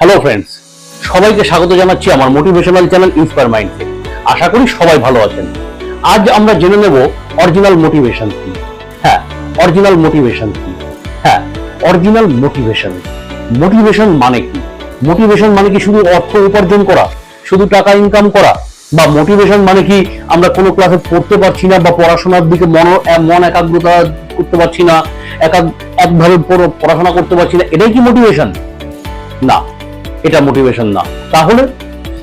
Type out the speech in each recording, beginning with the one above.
Hello friends সবাইকে স্বাগত জানাচ্ছি আমার মোটিভেশনাল চ্যানেল ইন্সপায়ার মাইন্ডসে আশা করি সবাই ভালো আছেন। আজ আমরা জেনে নেব অরিজিনাল মোটিভেশন কি। হ্যাঁ অরিজিনাল মোটিভেশন কি। হ্যাঁ অরিজিনাল মোটিভেশন মোটিভেশন মানে কি? মোটিভেশন মানে কি শুধু অর্থ উপার্জন করা, শুধু টাকা ইনকাম করা? বা মোটিভেশন মানে কি আমরা কোনো ক্লাসে পড়তে পারছি না বা পড়াশোনার দিকে মন মন একাগ্রতা করতে পারছি না, একাগ একভাবে পড়ো- পড়াশোনা করতে পারছি না, এটাই কি মোটিভেশন না এটা মোটিভেশন না। তাহলে?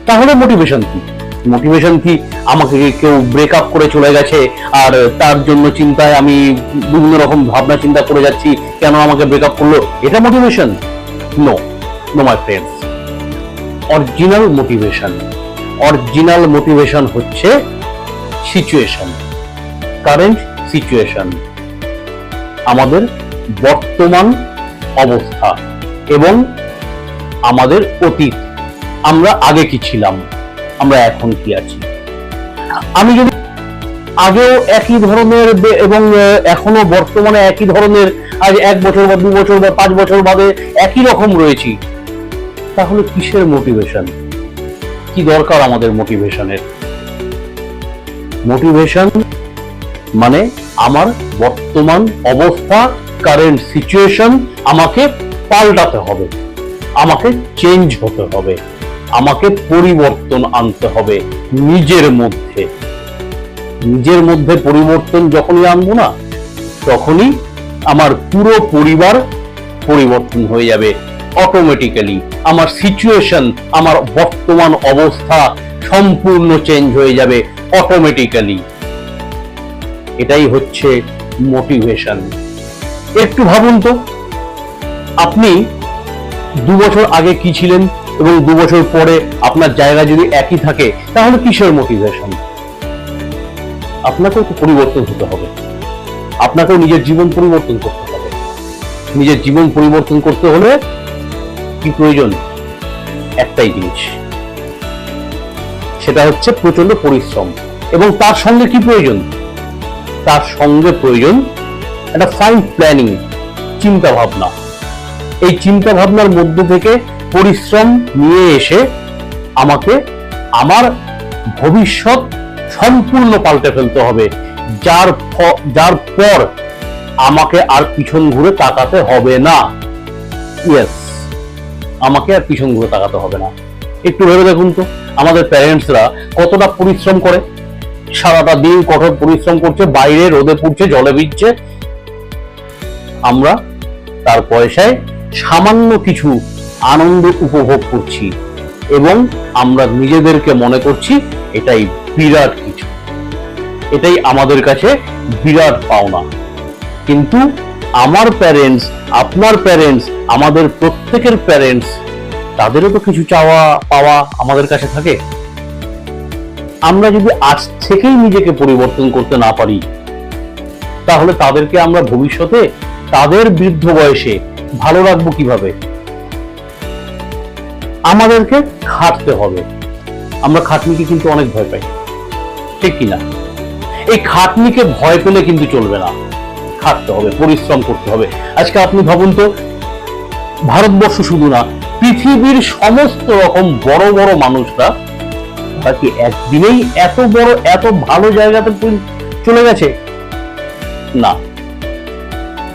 তাহলে মোটিভেশন কি? মোটিভেশন কি? আমাকে কেউ ব্রেকআপ করে চলে গেছে? আর তার জন্য চিন্তায় আমি বিভিন্ন রকম ভাবনা চিন্তা করে যাচ্ছি, কেন আমাকে ব্রেকআপ করল? এটা motivation no no my friends original motivation original motivation হচ্ছে সিচুয়েশন কারেন্ট সিচুয়েশন আমাদের বর্তমান অবস্থা এবং আমাদের অতীত। আমরা আগে কি ছিলাম? আমরা এখন কি আছি? আমি যদি আগেও একই ধরনের এবং এখনও বর্তমানে একই ধরনের আজ এক বছর বা দু বছর বা পাঁচ বছর বাদে একই রকম রয়েছি, তাহলে কিসের মোটিভেশন কি দরকার আমাদের মোটিভেশনের মোটিভেশন মানে আমার বর্তমান অবস্থা কারেন্ট সিচুয়েশন আমাকে পাল্টাতে হবে। আমাকে চেঞ্জ হতে হবে। আমাকে পরিবর্তন আনতে হবে নিজের মধ্যে। নিজের মধ্যে পরিবর্তন যখনই আনব না, তখনই আমার পুরো পরিবার পরিবর্তন হয়ে যাবে। অটোমেটিক্যালি আমার সিচুয়েশন আমার বর্তমান অবস্থা সম্পূর্ণ চেঞ্জ হয়ে যাবে অটোমেটিক্যালি এটাই হচ্ছে মোটিভেশন একটু ভাবুন তো, আপনি দু বছর আগে কি ছিলেন এবং দু বছর পরে আপনার জায়গা যদি একই থাকে, তাহলে কিসের মোটিভেশন আপনাকেও পরিবর্তন হতে হবে। আপনাকেও নিজের জীবন পরিবর্তন করতে হবে। নিজের জীবন পরিবর্তন করতে হলে কি প্রয়োজন? একটাই জিনিস। সেটা হচ্ছে প্রচণ্ড পরিশ্রম। এবং তার সঙ্গে কি প্রয়োজন? তার সঙ্গে প্রয়োজন একটা ফাইন প্ল্যানিং চিন্তা ভাবনা এই চিন্তা ভাবনার মধ্যে থেকে পরিশ্রম নিয়ে এসে আমাকে আমার ভবিষ্যৎ সম্পূর্ণ পাল্টে ফেলতে হবে। যার যার পর আমাকে আর পিছন ঘুরে তাকাতে হবে না। ইয়েস আমাকে আর পিছন ঘুরে তাকাতে হবে না। একটু ভেবে দেখুন তো, আমাদের প্যারেন্টসরা কতটা পরিশ্রম করে। সারাটা দিন কঠোর পরিশ্রম করছে, বাইরে রোদে পুড়ছে, জলে ভিজছে। আমরা তার পয়সায় সামান্য কিছু আনন্দ উপভোগ করছি এবং আমরা নিজেদেরকে মনে করছি এটাই বিরাট কিছু। এটাই আমাদের কাছে বিরাট পাওনা। কিন্তু আমার প্যারেন্টস আপনার প্যারেন্টস আমাদের প্রত্যেকের প্যারেন্টস তাদেরও তো কিছু চাওয়া, পাওয়া আমাদের কাছে থাকে। আমরা যদি আজ থেকেই নিজেকে পরিবর্তন করতে না পারি, তাহলে তাদেরকে আমরা ভবিষ্যতে তাদের বৃদ্ধ বয়সে ভালো রাখব কীভাবে? আমাদেরকে খাটতে হবে। আমরা খাটনিকে কিন্তু অনেক ভয় পাই। ঠিক কিনা? এই খাটনিকে ভয় পেলে কিন্তু চলবে না। খাটতে হবে, পরিশ্রম করতে হবে। আজকে আপনি ভাবুন তো, ভারতবর্ষ শুধু না, পৃথিবীর সমস্ত রকম বড় বড় মানুষরা তারা কি একদিনেই এত বড়, এত ভালো জায়গাতে চলে গেছে? না।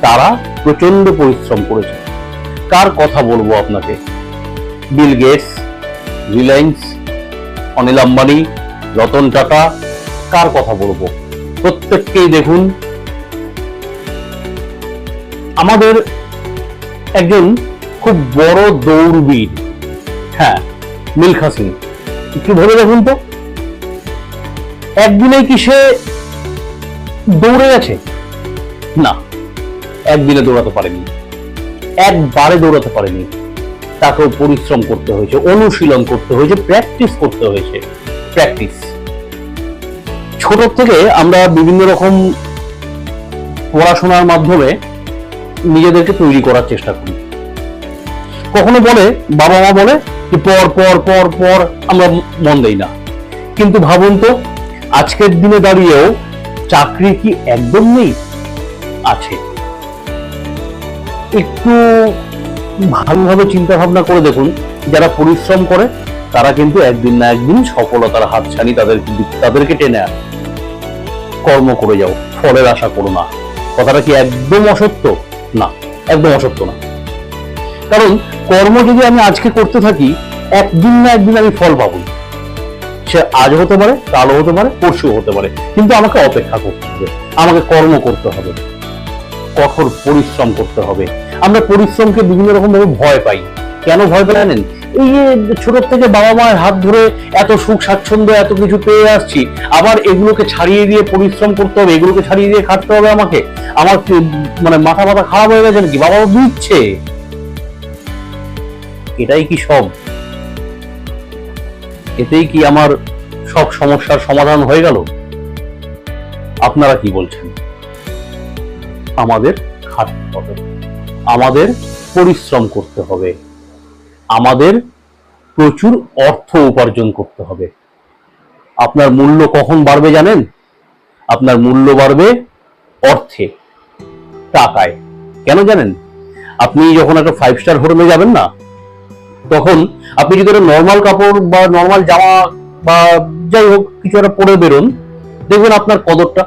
তারা প্রচণ্ড পরিশ্রম করেছে। কার কথা বলব আপনাকে? বিল গেটস রিলায়েন্স অনিল আম্বানি রতন টাটা, কার কথা বলব? প্রত্যেককেই দেখুন। আমাদের একজন খুব বড় দৌড়বীর। হ্যাঁ মিলখা সিং একটু ভেবে দেখুন তো। একদিনে কি সে দৌড়ে গেছে? না। একদিনে দৌড়াতে পারেনি। একবারে দৌড়াতে পারেনি। তাকেও পরিশ্রম করতে হয়েছে, অনুশীলন করতে হয়েছে প্র্যাকটিস করতে হয়েছে। প্র্যাকটিস ছোট থেকে আমরা বিভিন্ন রকম পড়াশোনার মাধ্যমে নিজেদেরকে তৈরি করার চেষ্টা করি। কখনো বলে, বাবা মা বলে যে পর পর পর পর আমরা মন দেই না। কিন্তু ভাবুন তো, আজকের দিনে দাঁড়িয়েও চাকরি কি একদম নেই? আছে। একটু ভালোভাবে চিন্তা ভাবনা করে দেখুন। যারা পরিশ্রম করে, তারা কিন্তু একদিন না একদিন সফলতার হাতছানি তাদের তাদেরকে টেনে আনে। কর্ম করে যাও, ফলের আশা করো না। কথাটা কি একদম অসত্য? না, একদম অসত্য না। কারণ কর্ম যদি আমি আজকে করতে থাকি, একদিন না একদিন আমি ফল পাবো সে আজ হতে পারে, কালও হতে পারে পরশু হতে পারে। কিন্তু আমাকে অপেক্ষা করতে হবে, আমাকে কর্ম করতে হবে। কঠোর পরিশ্রম করতে হবে। আমরা পরিশ্রমকে বিভিন্ন রকম ভাবে ভয় পাই। কেন ভয় পাই জানেন? এই যে ছোট থেকে বাবা মায়ের হাত ধরে এত সুখ, স্বাচ্ছন্দ্য, এত কিছু পেয়ে আসছি, আবার এগুলোকে ছাড়িয়ে দিয়ে পরিশ্রম করতে হবে, এগুলোকে ছাড়িয়ে দিয়ে খাটতে হবে আমাকে। আমার মানে মাথা মাথা খারাপ হয়ে গেছে নাকি? বাবা দিচ্ছে এটাই কি সব? এতেই কি আমার সব সমস্যার সমাধান হয়ে গেল? আপনারা কি বলছেন? আমাদের খাটতে হবে। আমাদের পরিশ্রম করতে হবে। আমাদের প্রচুর অর্থ উপার্জন করতে হবে। আপনার মূল্য কখন বাড়বে জানেন? আপনার মূল্য বাড়বে অর্থে, টাকায়। কেন জানেন? আপনি যখন একটা ফাইভ স্টার হোটেলে যাবেন না, তখন আপনি যদি একটা নর্মাল কাপড় বা নর্মাল জামা বা যাই হোক কিছু একটা পরে বেরোন, দেখবেন আপনার কদরটা,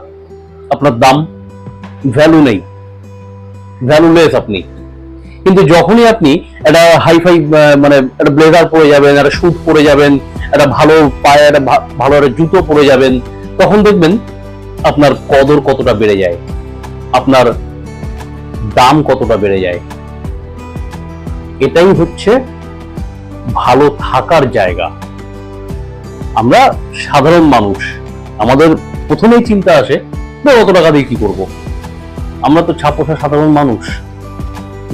আপনার দাম ভ্যালু নেই। ভ্যালুলেস আপনি। কিন্তু যখনই আপনি একটা হাইফাই মানে একটা ব্লেজার পরে যাবেন, একটা স্যুট পরে যাবেন, একটা ভালো পায়ে, একটা ভালো একটা জুতো পরে যাবেন, তখন দেখবেন আপনার কদর কতটা বেড়ে যায়, আপনার দাম কতটা বেড়ে যায়। এটাই হচ্ছে ভালো থাকার জায়গা। আমরা সাধারণ মানুষ, আমাদের প্রথমেই চিন্তা আসে অত টাকা দিয়ে কি করব? আমরা তো ছাপোষা সাধারণ মানুষ।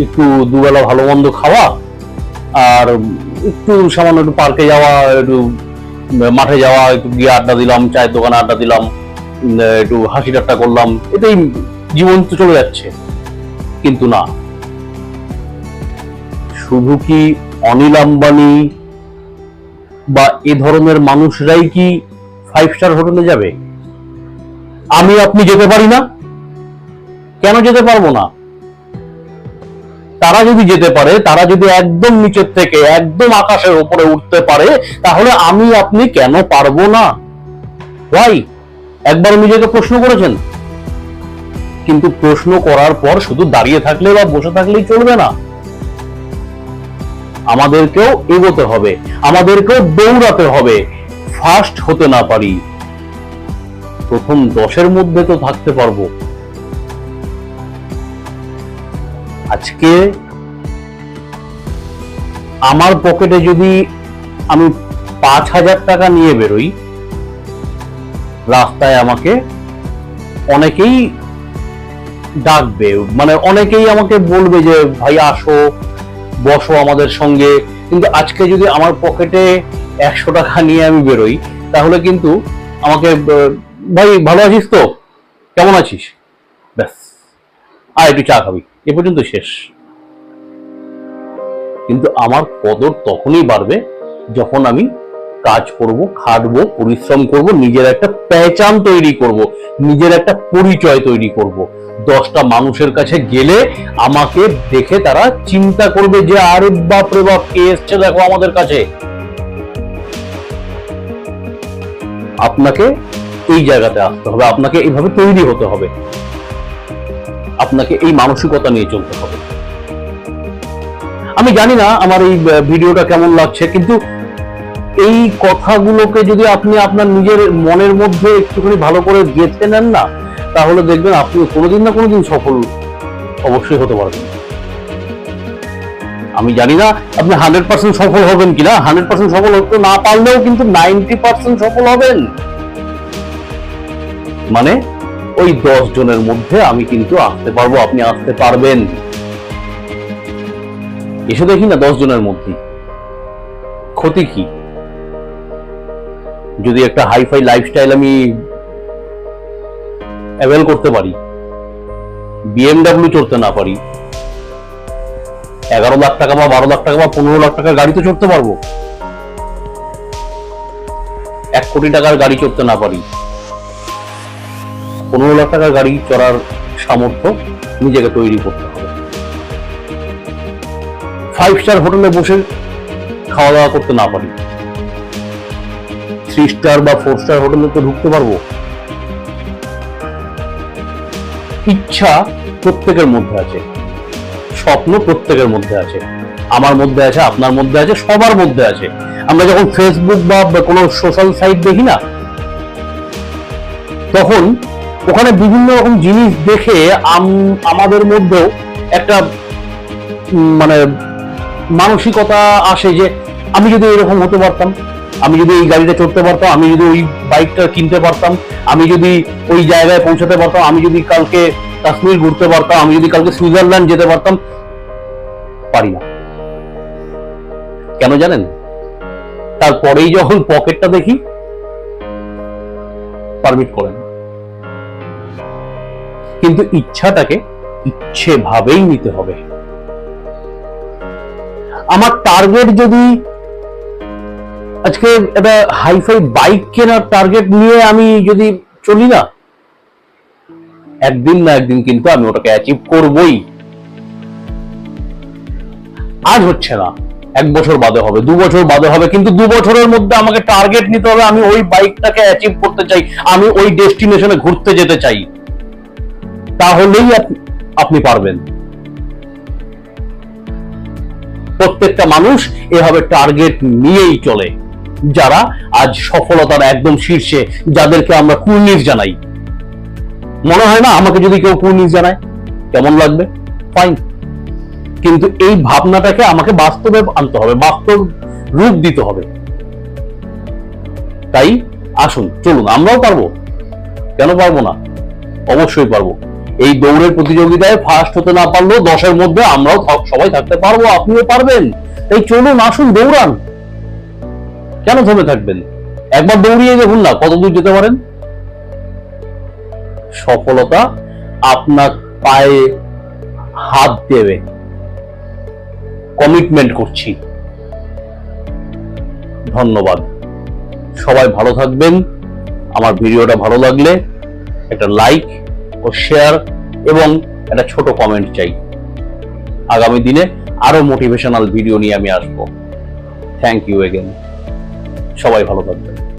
একটু দুবেলা ভালো মন্দ খাওয়া আর একটু সামান্য একটু পার্কে যাওয়া, একটু মাঠে যাওয়া, একটু গিয়ে আড্ডা দিলাম, চায়ের দোকানে আড্ডা দিলাম একটু হাসি ঠাট্টা করলাম। এটাই জীবন তো চলে যাচ্ছে। কিন্তু না। শুধু কি অনিল আম্বানি বা এ ধরনের মানুষরাই কি ফাইভ স্টার হোটেলে যাবে? আমি আপনি যেতে পারি না? কেন যেতে পারব না? তারা যদি যেতে পারে, তারা যদি একদম নিচের থেকে, একদম আকাশের উপরে উঠতে পারে, তাহলে আমি, আপনি কেন পারব না? ভাই একবার নিজেকে প্রশ্ন করেছেন। কিন্তু প্রশ্ন করার পর শুধু দাঁড়িয়ে থাকলে বা বসে থাকলেই চলবে না। আমাদেরকেও এগোতে হবে, আমাদেরকেও দৌড়াতে হবে ফার্স্ট হতে না পারি। প্রথম দশের মধ্যে তো থাকতে পারব। আজকে আমার পকেটে যদি আমি পাঁচ হাজার টাকা নিয়ে বেরোই, রাস্তায় আমাকে অনেকেই ডাকবে মানে অনেকেই আমাকে বলবে যে, ভাই, আসো, বসো আমাদের সঙ্গে। কিন্তু আজকে যদি আমার পকেটে একশো টাকা নিয়ে আমি বেরোই, তাহলে কিন্তু আমাকে, ভাই, ভালো আছিস তো? কেমন আছিস? ব্যাস, আর একটু চা খাবি। এ পর্যন্ত শেষ। কিন্তু আমার কদর তখনই বাড়বে যখন আমি কাজ করব, খাটবো, পরিশ্রম করব, নিজের একটা পেচান তৈরি করব, নিজের একটা পরিচয় তৈরি করব। দশটা মানুষের কাছে গেলে আমাকে দেখে তারা চিন্তা করবে যে, আরে বাপ রে বাপ, কে এসছে দেখো আমাদের কাছে? আপনাকে এই জায়গাতে আসতে হবে, আপনাকে এইভাবে তৈরি হতে হবে। আপনাকে এই মানসিকতা নিয়ে চলতে হবে। আমি জানি না আমার এই ভিডিওটা কেমন লাগছে, কিন্তু এই কথাগুলোকে যদি আপনি আপনার নিজের মনের মধ্যে একটুখানি ভালো করে গেঁথে নেন না, তাহলে দেখবেন আপনি কোনোদিন না কোনোদিন সফল অবশ্যই হতে পারবেন। আমি জানি না আপনি হান্ড্রেড পার্সেন্ট সফল হবেন কিনা, হান্ড্রেড পার্সেন্ট সফল হতে না পারলেও কিন্তু নাইনটি পার্সেন্ট সফল হবেন। মানে ওই দশ জনের মধ্যে আমি কিন্তু আসতে পারব, আপনি আসতে পারবেন। এসে দেখি না দশ জনের মধ্যে। ক্ষতি কি? যদি একটা হাইফাই লাইফস্টাইল আমি অ্যাভেল করতে পারি বিএমডাব্লিউ চড়তে না পারি, এগারো লাখ টাকা বা বারো লাখ টাকা বা পনেরো লাখ টাকার গাড়িতে চড়তে পারব। এক কোটি টাকার গাড়ি চড়তে না পারি। পনেরো লাখ টাকা গাড়ি চড়ার সামর্থ্য নিজেকে তৈরি করতে হবে। ফাইভ স্টার হোটেলে বসে খাওয়া দাওয়া করতে না পারি। থ্রি স্টার বা ফোর স্টার হোটেলে তো ঢুকতে পারব। ইচ্ছা প্রত্যেকের মধ্যে আছে। স্বপ্ন প্রত্যেকের মধ্যে আছে। আমার মধ্যে আছে, আপনার মধ্যে আছে, সবার মধ্যে আছে। আমরা যখন ফেসবুক বা কোনো সোশ্যাল সাইট দেখি না, তখন ওখানে বিভিন্ন রকম জিনিস দেখে আমাদের মধ্যেও একটা মানে মানসিকতা আসে যে আমি যদি এরকম হতে পারতাম, আমি যদি এই গাড়িটা চড়তে পারতাম, আমি যদি ওই বাইকটা কিনতে পারতাম, আমি যদি ওই জায়গায় পৌঁছাতে পারতাম, আমি যদি কালকে কাশ্মীর ঘুরতে পারতাম, আমি যদি কালকে সুইজারল্যান্ড যেতে পারতাম, পারি না। কেন জানেন? তারপরেই যখন পকেটটা দেখি, পারমিট করেন। কিন্তু ইচ্ছাটাকে ইচ্ছে ভাবেই নিতে হবে। আমার টার্গেট যদি আজকে একটা হাইফাই বাইক কেনার টার্গেট নিয়ে আমি যদি চলি না, একদিন না একদিন কিন্তু আমি ওটাকে অ্যাচিভ করবই। আজ হচ্ছে না, এক বছর বাদে হবে, দু বছর বাদে হবে, কিন্তু দু বছরের মধ্যে আমাকে টার্গেট নিতে হবে, আমি ওই বাইকটাকে অ্যাচিভ করতে চাই, আমি ওই ডেস্টিনেশনে ঘুরতে যেতে চাই। তাহলেই আপনি পারবেন। প্রত্যেকটা মানুষ এভাবে টার্গেট নিয়েই চলে। যারা আজ সফলতার একদম শীর্ষে, যাদেরকে আমরা কুর্নিশ জানাই। মনে হয় না আমাকে যদি কেউ কুর্নিশ জানায়? কেমন লাগবে? ফাইন কিন্তু এই ভাবনাটাকে আমাকে বাস্তবে আনতে হবে, বাস্তব রূপ দিতে হবে। তাই আসুন, চলুন, আমরাও পারব। কেন পারব না? অবশ্যই পারব। এই দৌড়ের প্রতিযোগিতায় ফার্স্ট হতে না পারলেও দশের মধ্যে আমরাও সবাই থাকতে পারব, আপনিও পারবেন। তাই চলুন, আসুন, দৌড়ান। কেন থেমে থাকবেন? একবার দৌড়িয়ে দেখুন না কত দূর যেতে পারেন? সফলতা আপনার পায়ে হাত দেবে। কমিটমেন্ট করছি। ধন্যবাদ। সবাই ভালো থাকবেন। আমার ভিডিওটা ভালো লাগলে একটা লাইক ও শেয়ার এবং একটা ছোট কমেন্ট চাই। আগামী দিনে আরও মোটিভেশনাল ভিডিও নিয়ে আমি আসব। থ্যাংক ইউ এগেন সবাই ভালো থাকবেন।